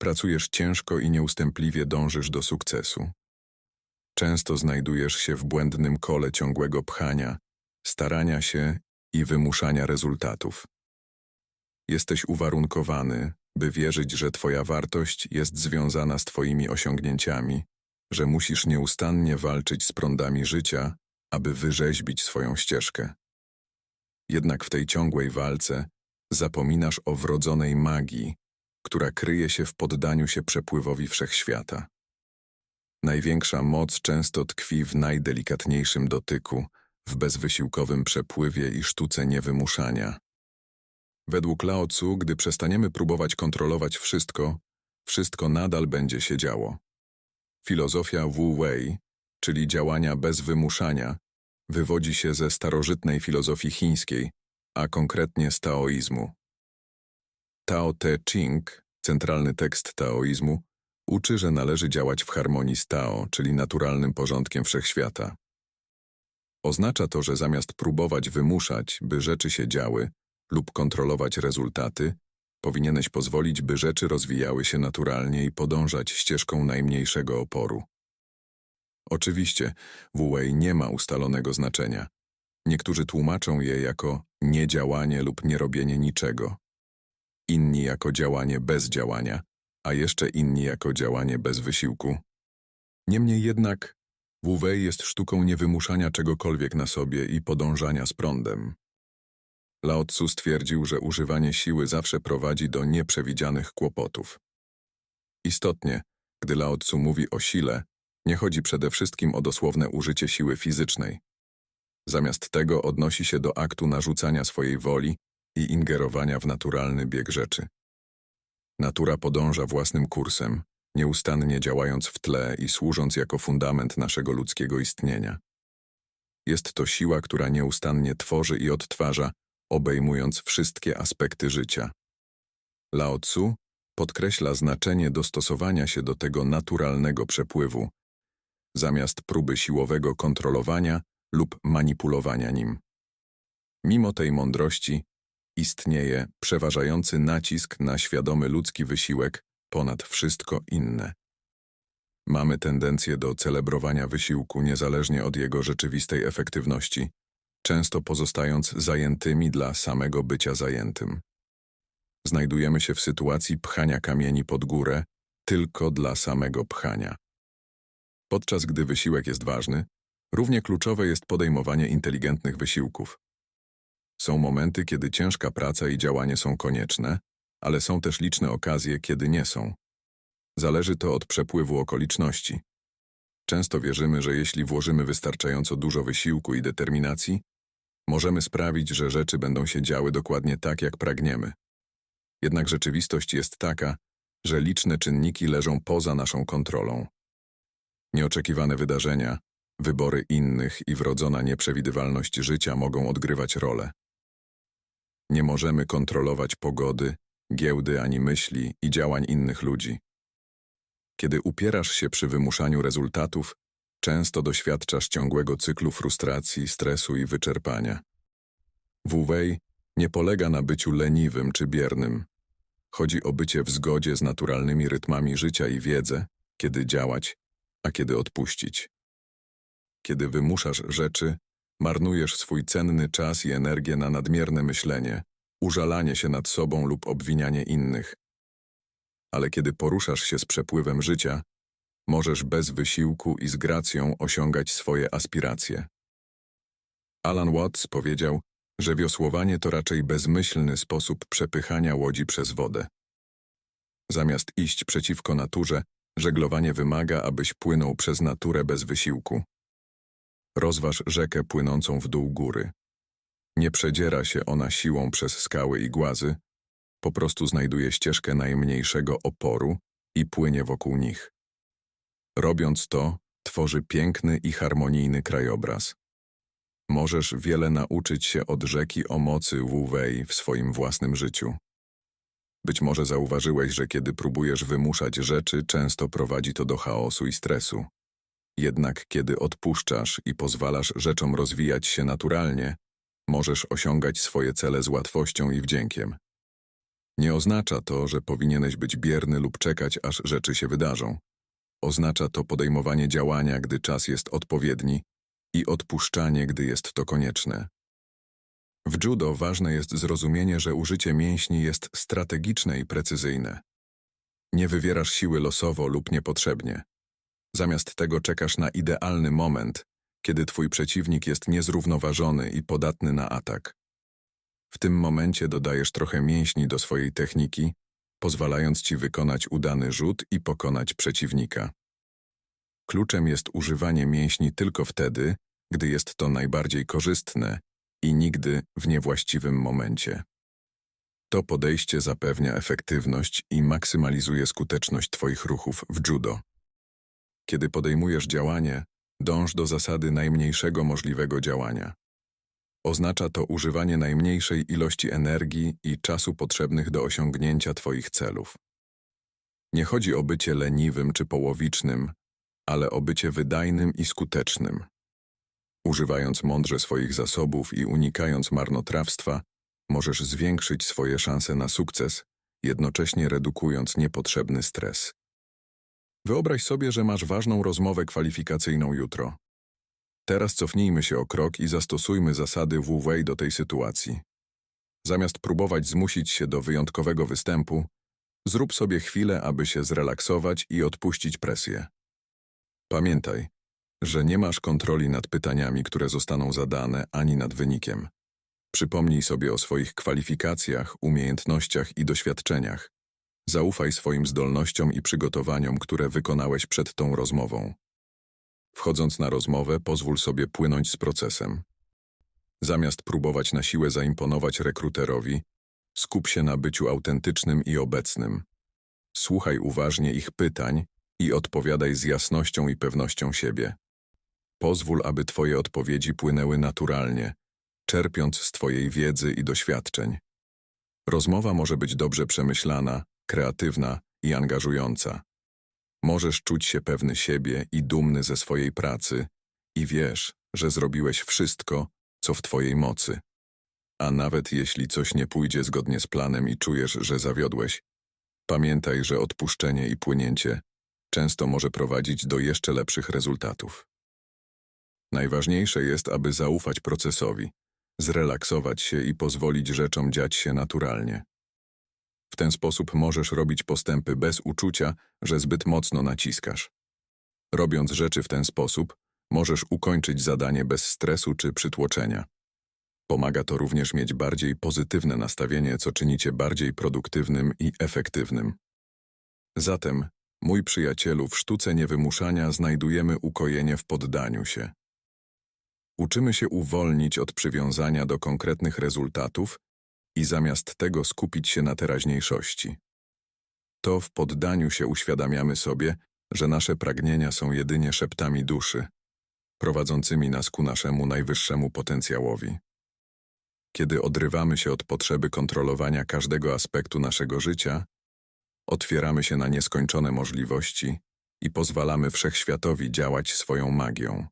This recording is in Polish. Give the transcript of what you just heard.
Pracujesz ciężko i nieustępliwie dążysz do sukcesu. Często znajdujesz się w błędnym kole ciągłego pchania, starania się i wymuszania rezultatów. Jesteś uwarunkowany, by wierzyć, że Twoja wartość jest związana z Twoimi osiągnięciami, że musisz nieustannie walczyć z prądami życia, aby wyrzeźbić swoją ścieżkę. Jednak w tej ciągłej walce zapominasz o wrodzonej magii, która kryje się w poddaniu się przepływowi wszechświata. Największa moc często tkwi w najdelikatniejszym dotyku, w bezwysiłkowym przepływie i sztuce niewymuszania. Według Lao Tzu, gdy przestaniemy próbować kontrolować wszystko, wszystko nadal będzie się działo. Filozofia Wu Wei, czyli działania bez wymuszania, wywodzi się ze starożytnej filozofii chińskiej, a konkretnie z taoizmu. Tao Te Ching, centralny tekst taoizmu, uczy, że należy działać w harmonii z Tao, czyli naturalnym porządkiem wszechświata. Oznacza to, że zamiast próbować wymuszać, by rzeczy się działy, lub kontrolować rezultaty, powinieneś pozwolić, by rzeczy rozwijały się naturalnie i podążać ścieżką najmniejszego oporu. Oczywiście, Wu-Wei nie ma ustalonego znaczenia. Niektórzy tłumaczą je jako niedziałanie lub nierobienie niczego. Inni jako działanie bez działania, a jeszcze inni jako działanie bez wysiłku. Niemniej jednak, Wu-Wei jest sztuką niewymuszania czegokolwiek na sobie i podążania z prądem. Lao Tzu stwierdził, że używanie siły zawsze prowadzi do nieprzewidzianych kłopotów. Istotnie, gdy Lao Tzu mówi o sile, nie chodzi przede wszystkim o dosłowne użycie siły fizycznej. Zamiast tego odnosi się do aktu narzucania swojej woli i ingerowania w naturalny bieg rzeczy. Natura podąża własnym kursem, nieustannie działając w tle i służąc jako fundament naszego ludzkiego istnienia. Jest to siła, która nieustannie tworzy i odtwarza, obejmując wszystkie aspekty życia. Lao Tzu podkreśla znaczenie dostosowania się do tego naturalnego przepływu, zamiast próby siłowego kontrolowania lub manipulowania nim. Mimo tej mądrości istnieje przeważający nacisk na świadomy ludzki wysiłek ponad wszystko inne. Mamy tendencję do celebrowania wysiłku niezależnie od jego rzeczywistej efektywności, często pozostając zajętymi dla samego bycia zajętym. Znajdujemy się w sytuacji pchania kamieni pod górę tylko dla samego pchania. Podczas gdy wysiłek jest ważny, równie kluczowe jest podejmowanie inteligentnych wysiłków. Są momenty, kiedy ciężka praca i działanie są konieczne, ale są też liczne okazje, kiedy nie są. Zależy to od przepływu okoliczności. Często wierzymy, że jeśli włożymy wystarczająco dużo wysiłku i determinacji, możemy sprawić, że rzeczy będą się działy dokładnie tak, jak pragniemy. Jednak rzeczywistość jest taka, że liczne czynniki leżą poza naszą kontrolą. Nieoczekiwane wydarzenia, wybory innych i wrodzona nieprzewidywalność życia mogą odgrywać rolę. Nie możemy kontrolować pogody, giełdy ani myśli i działań innych ludzi. Kiedy upierasz się przy wymuszaniu rezultatów, często doświadczasz ciągłego cyklu frustracji, stresu i wyczerpania. Wu-Wei nie polega na byciu leniwym czy biernym. Chodzi o bycie w zgodzie z naturalnymi rytmami życia i wiedzę, kiedy działać, a kiedy odpuścić. Kiedy wymuszasz rzeczy, marnujesz swój cenny czas i energię na nadmierne myślenie, użalanie się nad sobą lub obwinianie innych. Ale kiedy poruszasz się z przepływem życia, możesz bez wysiłku i z gracją osiągać swoje aspiracje. Alan Watts powiedział, że wiosłowanie to raczej bezmyślny sposób przepychania łodzi przez wodę. Zamiast iść przeciwko naturze, żeglowanie wymaga, abyś płynął przez naturę bez wysiłku. Rozważ rzekę płynącą w dół góry. Nie przedziera się ona siłą przez skały i głazy, po prostu znajduje ścieżkę najmniejszego oporu i płynie wokół nich. Robiąc to, tworzy piękny i harmonijny krajobraz. Możesz wiele nauczyć się od rzeki o mocy Wu-Wei w swoim własnym życiu. Być może zauważyłeś, że kiedy próbujesz wymuszać rzeczy, często prowadzi to do chaosu i stresu. Jednak kiedy odpuszczasz i pozwalasz rzeczom rozwijać się naturalnie, możesz osiągać swoje cele z łatwością i wdziękiem. Nie oznacza to, że powinieneś być bierny lub czekać, aż rzeczy się wydarzą. Oznacza to podejmowanie działania, gdy czas jest odpowiedni i odpuszczanie, gdy jest to konieczne. W judo ważne jest zrozumienie, że użycie mięśni jest strategiczne i precyzyjne. Nie wywierasz siły losowo lub niepotrzebnie. Zamiast tego czekasz na idealny moment, kiedy twój przeciwnik jest niezrównoważony i podatny na atak. W tym momencie dodajesz trochę mięśni do swojej techniki, pozwalając ci wykonać udany rzut i pokonać przeciwnika. Kluczem jest używanie mięśni tylko wtedy, gdy jest to najbardziej korzystne i nigdy w niewłaściwym momencie. To podejście zapewnia efektywność i maksymalizuje skuteczność Twoich ruchów w judo. Kiedy podejmujesz działanie, dąż do zasady najmniejszego możliwego działania. Oznacza to używanie najmniejszej ilości energii i czasu potrzebnych do osiągnięcia Twoich celów. Nie chodzi o bycie leniwym czy połowicznym, ale o bycie wydajnym i skutecznym. Używając mądrze swoich zasobów i unikając marnotrawstwa, możesz zwiększyć swoje szanse na sukces, jednocześnie redukując niepotrzebny stres. Wyobraź sobie, że masz ważną rozmowę kwalifikacyjną jutro. Teraz cofnijmy się o krok i zastosujmy zasady WWA do tej sytuacji. Zamiast próbować zmusić się do wyjątkowego występu, zrób sobie chwilę, aby się zrelaksować i odpuścić presję. Pamiętaj, że nie masz kontroli nad pytaniami, które zostaną zadane, ani nad wynikiem. Przypomnij sobie o swoich kwalifikacjach, umiejętnościach i doświadczeniach. Zaufaj swoim zdolnościom i przygotowaniom, które wykonałeś przed tą rozmową. Wchodząc na rozmowę, pozwól sobie płynąć z procesem. Zamiast próbować na siłę zaimponować rekruterowi, skup się na byciu autentycznym i obecnym. Słuchaj uważnie ich pytań i odpowiadaj z jasnością i pewnością siebie. Pozwól, aby Twoje odpowiedzi płynęły naturalnie, czerpiąc z Twojej wiedzy i doświadczeń. Rozmowa może być dobrze przemyślana, kreatywna i angażująca. Możesz czuć się pewny siebie i dumny ze swojej pracy i wiesz, że zrobiłeś wszystko, co w Twojej mocy. A nawet jeśli coś nie pójdzie zgodnie z planem i czujesz, że zawiodłeś, pamiętaj, że odpuszczenie i płynięcie często może prowadzić do jeszcze lepszych rezultatów. Najważniejsze jest, aby zaufać procesowi, zrelaksować się i pozwolić rzeczom dziać się naturalnie. W ten sposób możesz robić postępy bez uczucia, że zbyt mocno naciskasz. Robiąc rzeczy w ten sposób, możesz ukończyć zadanie bez stresu czy przytłoczenia. Pomaga to również mieć bardziej pozytywne nastawienie, co czyni cię bardziej produktywnym i efektywnym. Zatem, mój przyjacielu, w sztuce niewymuszania znajdujemy ukojenie w poddaniu się. Uczymy się uwolnić od przywiązania do konkretnych rezultatów i zamiast tego skupić się na teraźniejszości. To w poddaniu się uświadamiamy sobie, że nasze pragnienia są jedynie szeptami duszy, prowadzącymi nas ku naszemu najwyższemu potencjałowi. Kiedy odrywamy się od potrzeby kontrolowania każdego aspektu naszego życia, otwieramy się na nieskończone możliwości i pozwalamy wszechświatowi działać swoją magią.